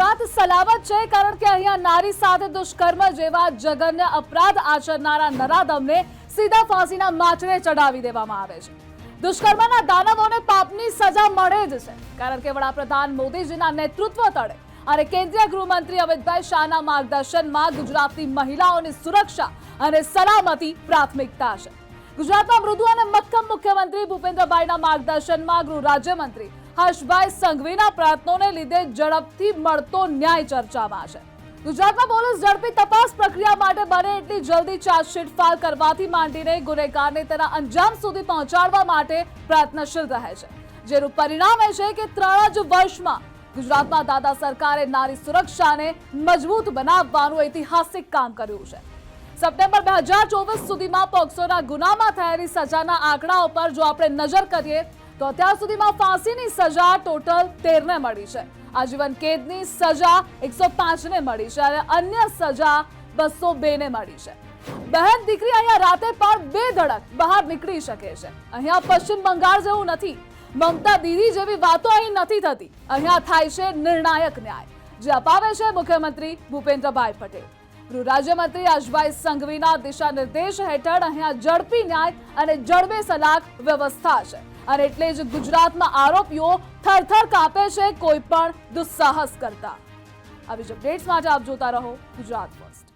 ગુજરાત સલામત છે, કારણ કે અહીંયા નારી સાથે દુષ્કર્મ જેવા જઘન્ય અપરાધ આચરનારા નરાધમને સીધા ફાંસીના માચડે ચડાવી દેવામાં આવે છે. દુષ્કર્મના દાનવોને પાપની સજા મળે જ છે, કારણ કે વડાપ્રધાન મોદીજીના નેતૃત્વ તળે. અને કેન્દ્રીય ગૃહમંત્રી અમિતભાઈ શાહના માર્ગદર્શનમાં ગુજરાતની મહિલાઓની સુરક્ષા અને સલામતી પ્રાથમિકતા છે. ગુજરાતમાં મૃદુ અને મુખ્યમંત્રી ભૂપેન્દ્રભાઈના માર્ગદર્શનમાં ગૃહ રાજ્યમંત્રી હર્ષભાઈ સંઘવીના પ્રયત્નોને લીધે ઝડપથી મળતો ન્યાય ચર્ચામાં છે. ગુજરાતમાં પોલીસ ઝડપી તપાસ પ્રક્રિયા માટે બને એટલી જલ્દી ચાર્જશીટ ફાઇલ કરવાથી માંડીને ગુનેગારને તેના અંજામ સુધી પહોંચાડવા માટે પ્રયત્નશીલ રહે છે. જેનું પરિણામ એ છે કે ત્રણ જ વર્ષમાં ગુજરાતમાં દાદા સરકારે નારી સુરક્ષાને મજબૂત બનાવવાનું ઐતિહાસિક કામ કર્યું છે. સપ્ટેમ્બર બે હજાર ચોવીસ સુધીમાં પોક્સોના ગુનામાં થયેલી સજાના આંકડા ઉપર જો આપણે નજર કરીએ, તો અત્યાર સુધીમાં ફાંસીની સજા ટોટલ તેરને મળી છે. આજીવન કેદની સજા એકસો પાંચને મળી છે અને અન્ય સજા બસો બેને મળી છે. બહેન દીકરી અહીંયા રાતે પણ બે ધડક બહાર નીકળી શકે છે. અહીંયા પશ્ચિમ બંગાળ જેવું નથી. મમતા દીદી જેવી વાતો અહીં નથી થતી. અહીંયા થાય છે નિર્ણાયક ન્યાય. જે અપાવે છે મુખ્યમંત્રી ભૂપેન્દ્રભાઈ પટેલ. ગૃહ રાજ્યમંત્રી હર્ષભાઈ સંઘવીના દિશા નિર્દેશ હેઠળ અહીંયા ઝડપી ન્યાય અને જડબે સલાક વ્યવસ્થા છે. અને એટલે જ ગુજરાતમાં આરોપીઓ થરથર કાપે છે કોઈ પણ દુસ્સાહસ કરતા. આવી જ અપડેટ્સ માટે આપ જોતા રહો ગુજરાત ફર્સ્ટ